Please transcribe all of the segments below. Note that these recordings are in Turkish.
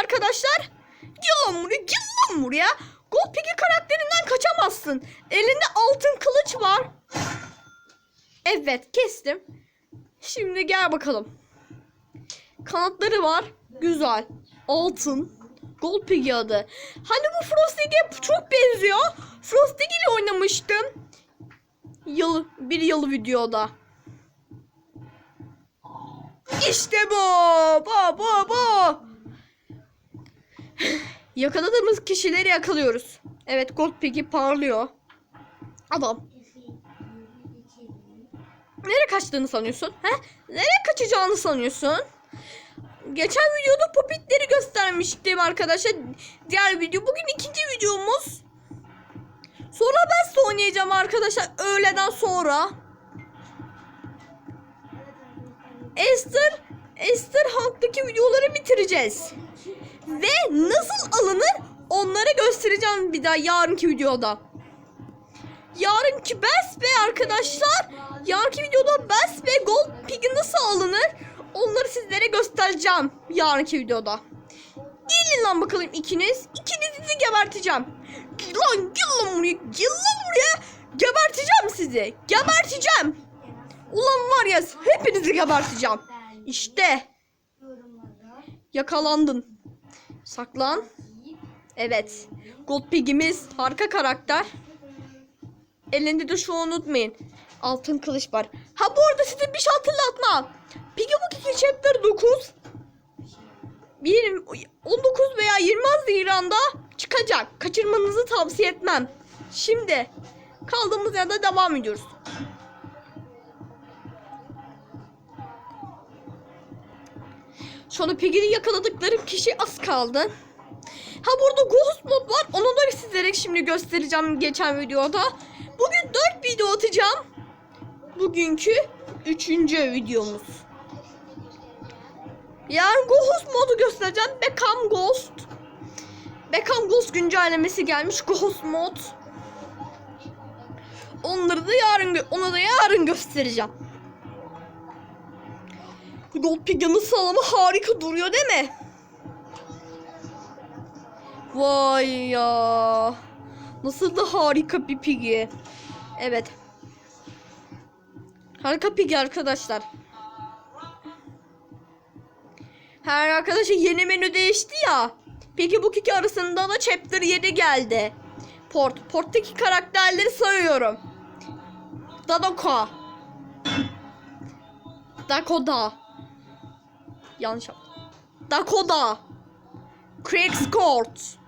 arkadaşlar. Gel lan buraya, gel lan buraya. Gold Piggy karakterinden kaçamazsın. Elinde altın kılıç var. Evet kestim. Şimdi gel bakalım. Kanatları var. Güzel. Altın. Gold Piggy adı. Hani bu Frosty'ye çok benziyor. Frosty ile oynamıştım. Yıl, bir yıl videoda. İşte bu. Bu bu bu. Yakaladığımız kişileri yakalıyoruz. Evet Gold Piggy parlıyor. Adam. Nereye kaçtığını sanıyorsun? He? Nereye kaçacağını sanıyorsun? Geçen videoda popitleri göstermiştim arkadaşlar. Diğer video. Bugün ikinci videomuz. Sonra ben oynayacağım arkadaşlar. Öğleden sonra. Esther, Esther Hunt'taki videoları bitireceğiz. Ve nasıl alınır onları göstereceğim bir daha yarınki videoda. Yarınki Best Bey arkadaşlar. Yarınki videoda Best Bey Gold Pig'i nasıl alınır onları sizlere göstereceğim yarınki videoda. Gelin lan bakalım ikiniz. İkinizi geberteceğim. Lan gel lan buraya. Gel lan buraya. Geberteceğim sizi. Geberteceğim. Ulan var ya hepinizi geberteceğim. İşte yakalandın. Saklan. Evet. Gold Pig'imiz harika karakter. Elinde de şu unutmayın. Altın kılıç var. Ha bu arada size bir şey hatırlatma. Piggy Book 2 Chapter 9 bir 19 veya 20 Haziran'da çıkacak. Kaçırmanızı tavsiye etmem. Şimdi kaldığımız yerden devam ediyoruz. Anda Piggy'yi yakaladıklarım kişi az kaldı. Ha burada Ghost Mod var. Onu da sizlere şimdi göstereceğim geçen videoda. Bugün 4 video atacağım. Bugünkü 3. videomuz. Yarın Ghost modu göstereceğim. Beckham Ghost. Beckham Ghost güncellemesi gelmiş. Ghost mod. Onları da yarın ona da yarın göstereceğim. Gold Pig nasıl ama harika duruyor değil mi? Vay ya. Nasıl da harika bir pigi. Evet. Harika pigi arkadaşlar. Her arkadaşa yeni menü değişti ya. Peki bu iki arasında da chapter 7 geldi. Port. Port'taki karakterleri sayıyorum. Dadoka. Dakoda. Yanlış yaptım. Dakoda. Craigscourt.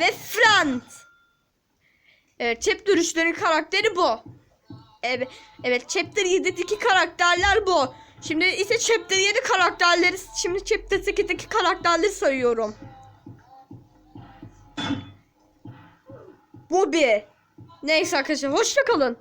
Ve Frant. Evet, Chapter 3'lerin karakteri bu. Evet, evet Chapter 7'deki karakterler bu. Şimdi ise Chapter 7 karakterleri, şimdi Chapter 8'deki karakterleri sayıyorum. Bobby. Neyse arkadaşlar, hoşça kalın.